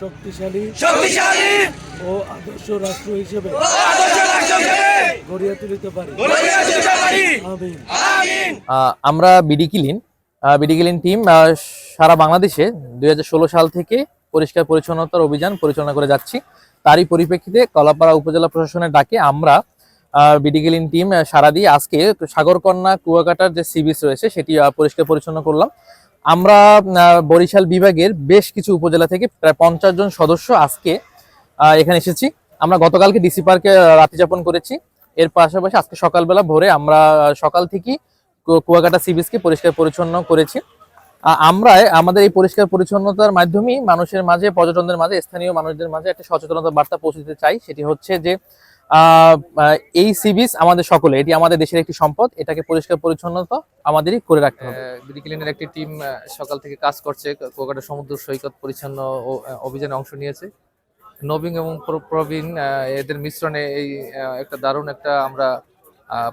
শক্তিশালী শক্তিশালী ও আদর্শ রাষ্ট্র হিসেবে গড়িয়ে তুলিতে পারি। আমরা BD clean ah, BD clean team সারা বাংলাদেশে দুই হাজার ষোলো সাল থেকে পরিষ্কার পরিচ্ছন্নতার অভিযান পরিচালনা করে যাচ্ছি। তারই পরিপ্রেক্ষিতে কলাপাড়া উপজেলা প্রশাসনের ডাকে আমরা আহ, বিডি টিম সারা দিয়ে আজকে সাগরকন্যা কুয়াকাটার যে সি বিচ রয়েছে সেটি পরিষ্কার পরিচ্ছন্ন করলাম। আমরা বরিশাল বিভাগের বেশ কিছু উপজেলা থেকে প্রায় পঞ্চাশ জন সদস্য আজকে এখানে এসেছি। আমরা গতকালকে ডিসি পার্কে রাত্রি যাপন করেছি। এর পাশাপাশি আজকে সকালবেলা ভোরে আমরা সকাল থেকেই কুয়াকাটা সি বিচকে পরিষ্কার পরিচ্ছন্ন করেছি। আমরা আমাদের এই পরিষ্কার পরিচ্ছন্নতার মাধ্যমেই মানুষের মাঝে পর্যটনদের মাঝে স্থানীয় মানুষদের মাঝে একটা সচেতনতা বার্তা পৌঁছে দিতে চাই। সেটি হচ্ছে যে এই সি বিচ আমাদের সকলে, এটি আমাদের দেশের একটি সম্পদ, এটাকে পরিষ্কার পরিচ্ছন্নতা আমাদেরই করে রাখতে হবে। বিডিক্লিনের একটি টিম সকাল থেকে কাজ করছে কুয়াকাটা সমুদ্র সৈকত পরিচ্ছন্ন অভিযানে অংশ নিয়েছে। নবীন এবং প্র- প্রবীণ এদের মিশ্রণে এই একটা দারুণ একটা আমরা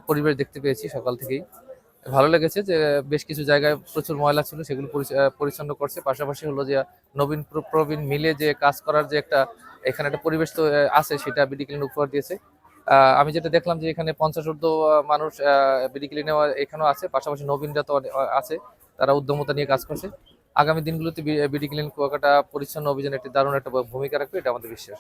পরিবেশ দেখতে পেয়েছি সকাল থেকেই। ভালো লেগেছে যে বেশ কিছু জায়গায় প্রচুর ময়লা ছিল, সেগুলো পরিচ- পরিচ্ছন্ন করছে। পাশাপাশি হলো যে নবীন, প্র- প্রবীণ মিলে যে কাজ করার যে একটা এখানে একটা পরিবেশ তো আছে, সেটা বিডি ক্লিন উপহার দিয়েছে। আমি যেটা দেখলাম যে এখানে পঞ্চাশ ঊর্ধ্ব মানুষ বিডি ক্লিনে এখানেও আছে, পাশাপাশি নবীনরা তো আছে, তারা উদ্যমতা নিয়ে কাজ করছে। আগামী দিনগুলোতে বিডি ক্লিন কুয়াকাটা পরিচ্ছন্ন অভিযানে একটি দারুণ একটা ভূমিকা রাখবে, এটা আমাদের বিশ্বাস।